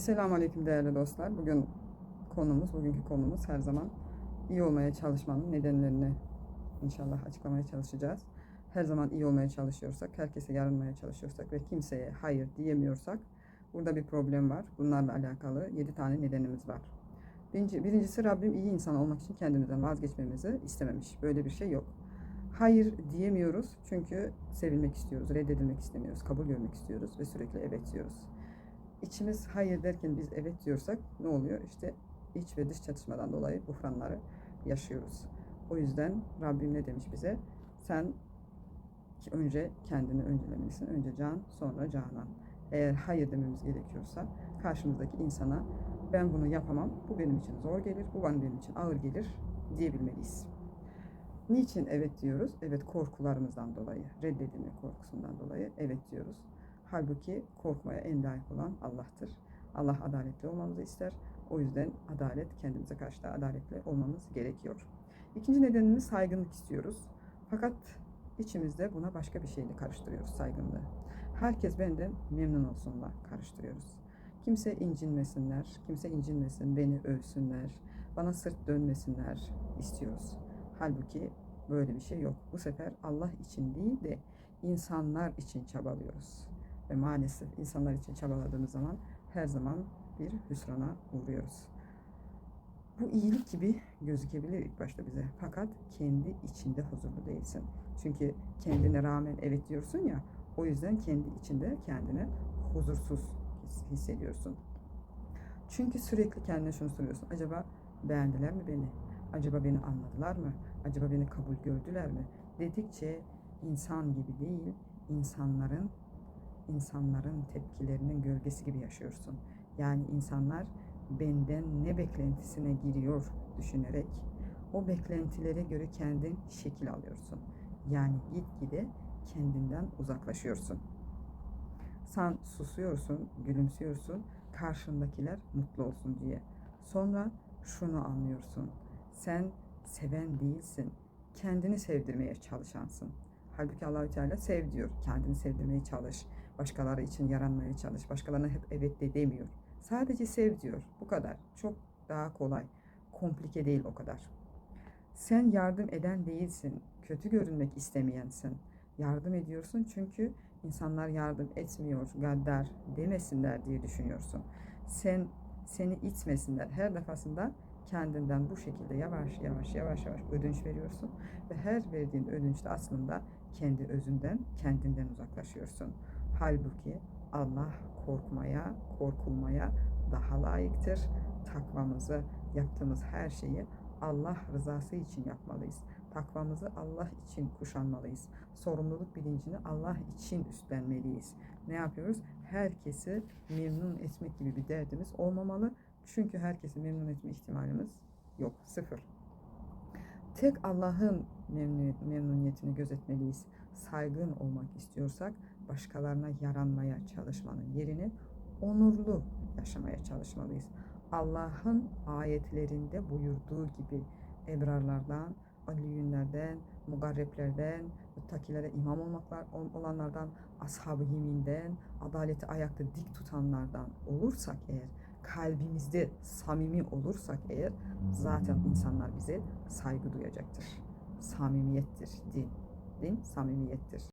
Esselamu Aleyküm değerli dostlar. Bugün konumuz, bugünkü konumuz her zaman iyi olmaya çalışmanın nedenlerini inşallah açıklamaya çalışacağız. Her zaman iyi olmaya çalışıyorsak, herkese yaranmaya çalışıyorsak ve kimseye hayır diyemiyorsak burada bir problem var. Bunlarla alakalı 7 tane nedenimiz var. Birinci, birincisi Rabbim iyi insan olmak için kendimizden vazgeçmemizi istememiş. Böyle bir şey yok. Hayır diyemiyoruz çünkü sevilmek istiyoruz, reddedilmek istemiyoruz, kabul görmek istiyoruz ve sürekli evet diyoruz içimiz hayır derken biz evet diyorsak ne oluyor? İşte iç ve dış çatışmadan dolayı buhranları yaşıyoruz. O yüzden Rabbim ne demiş bize? Sen önce kendini öncelemelisin. Önce can, sonra canan. Eğer hayır dememiz gerekiyorsa karşımızdaki insana ben bunu yapamam, bu benim için zor gelir, bu benim için ağır gelir diyebilmeliyiz. Niçin evet diyoruz? Evet korkularımızdan dolayı, reddedilme korkusundan dolayı evet diyoruz. Halbuki korkmaya en layık olan Allah'tır. Allah adaletli olmamızı ister. O yüzden adalet kendimize karşı da adaletli olmamız gerekiyor. İkinci nedenimiz saygınlık istiyoruz. Fakat içimizde buna başka bir şeyle karıştırıyoruz saygınlığı. Herkes benden memnun olsunla karıştırıyoruz. Kimse incinmesinler, kimse incinmesin, beni övsünler, bana sırt dönmesinler istiyoruz. Halbuki böyle bir şey yok. Bu sefer Allah için değil de insanlar için çabalıyoruz. Ve maalesef insanlar için çabaladığımız zaman her zaman bir hüsrana uğruyoruz. Bu iyilik gibi gözükebilir ilk başta bize. Fakat kendi içinde huzurlu değilsin. Çünkü kendine rağmen evet diyorsun ya, o yüzden kendi içinde kendini huzursuz hissediyorsun. Çünkü sürekli kendine şunu soruyorsun. Acaba beğendiler mi beni? Acaba beni anladılar mı? Acaba beni kabul gördüler mi? Dedikçe insan gibi değil, insanların insanların tepkilerinin gölgesi gibi yaşıyorsun. Yani insanlar benden ne beklentisine giriyor düşünerek o beklentilere göre kendin şekil alıyorsun. Yani gitgide kendinden uzaklaşıyorsun. Sen susuyorsun, gülümsüyorsun, karşındakiler mutlu olsun diye. Sonra şunu anlıyorsun. Sen seven değilsin. Kendini sevdirmeye çalışansın. Halbuki Allahü Teala sev diyor. Kendini sevdirmeye çalış. Başkaları için yaranmaya çalış. Başkalarına hep evet de demiyor. Sadece sev diyor. Bu kadar. Çok daha kolay. Komplike değil o kadar. Sen yardım eden değilsin. Kötü görünmek istemeyensin. Yardım ediyorsun çünkü insanlar yardım etmiyor, gaddar demesinler diye düşünüyorsun. Sen seni itmesinler. Her defasında kendinden bu şekilde yavaş yavaş yavaş yavaş ödünç veriyorsun ve her verdiğin ödünçte aslında kendi özünden, kendinden uzaklaşıyorsun. Halbuki Allah korkmaya, korkulmaya daha layıktır. Takvamızı, yaptığımız her şeyi Allah rızası için yapmalıyız. Takvamızı Allah için kuşanmalıyız. Sorumluluk bilincini Allah için üstlenmeliyiz. Ne yapıyoruz? Herkesi memnun etmek gibi bir derdimiz olmamalı. Çünkü herkesi memnun etme ihtimalimiz yok. Sıfır. Tek Allah'ın memnuniyetini gözetmeliyiz. Saygın olmak istiyorsak başkalarına yaranmaya çalışmanın yerini onurlu yaşamaya çalışmalıyız. Allah'ın ayetlerinde buyurduğu gibi ebrarlardan, aliyünlerden, mugarreplerden, müttakilere imam olmaklar olanlardan, ashab-ı yeminden, adaleti ayakta dik tutanlardan olursak eğer, kalbimizde samimi olursak eğer, zaten insanlar bize saygı duyacaktır. Samimiyettir din. Din samimiyettir.